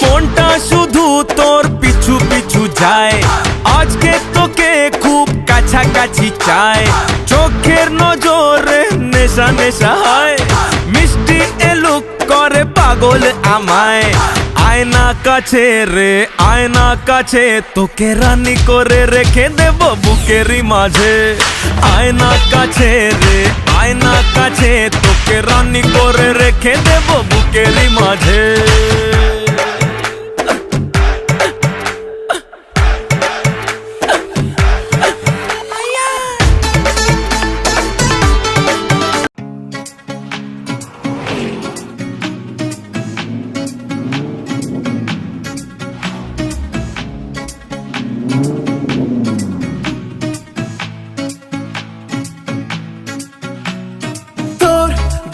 ফোনটা শুধু তোর পিছু পিছু যায়। আজকে তোকে খুব কাছাকাছি চায়। চোখের নজর নেশা নেশা হয়। মিষ্টি এলুক করে পাগল আমায়। আয়না কাছে রে, আয়না কাছে তোকে রানি করে রেখে দেব বুকেরই মাঝে। আয়না কাছে রে, আয়না কাছে তোকে রানি করে রেখে দেব বুকেরই মাঝে।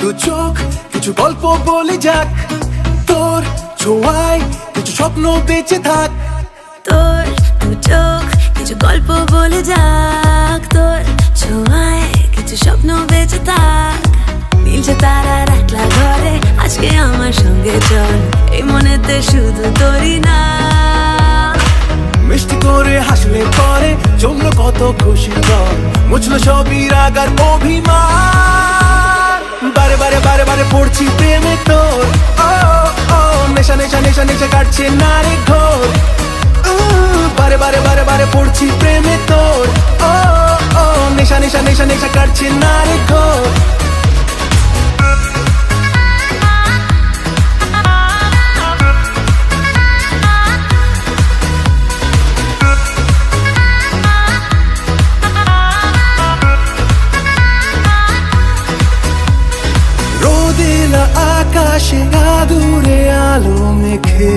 দু চোখ কিছু গল্প বলে যাক। তোর ছোঁয়ায় কিছু স্বপ্ন বেঁচে থাক। তোর দু চোখ কিছু গল্প বলে যাক। তোর ছোঁয়ায় কিছু স্বপ্ন বেঁচে থাক। নীলছে তারার একলা ঘরে আজকে আমার সঙ্গে চল। এই মনেতে শুধু তোরই না। মিষ্টি করে হাসলে পরে জমলো কত খুশির দল মুছলো সবই রাগার অভিমান। বারে বারে বারে বারে পড়ছি প্রেমে তোর। ও ও, নেশা নেশা নেশা নেশা কাটছে না রে ঘোর বারে বারে বারে বারে পড়ছি প্রেমে তোর। ও ও, নেশা নেশা নেশা নেশা কাটছে না রে আকাশে আদুরে আলো মেখে।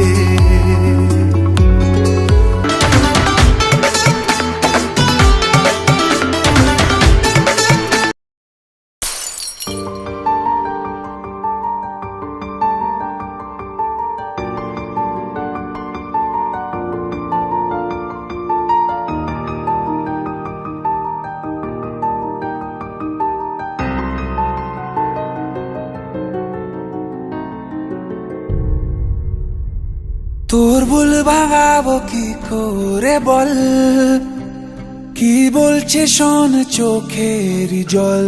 তোর ভুল ভাঙাবো কি করে বল? কি বলছে শোন চোখের জল?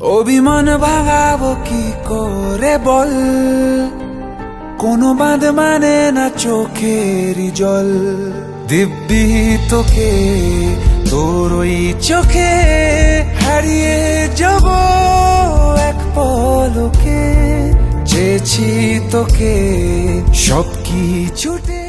অভিমান ভাঙাবো কি করে বল? কোনো বাঁধ মানে না চোখের জল। দিব্যি তোকে, তোর ওই চোখে হারিয়ে যাব এক পলকে। চেয়েছি তোকে সব কিছুতে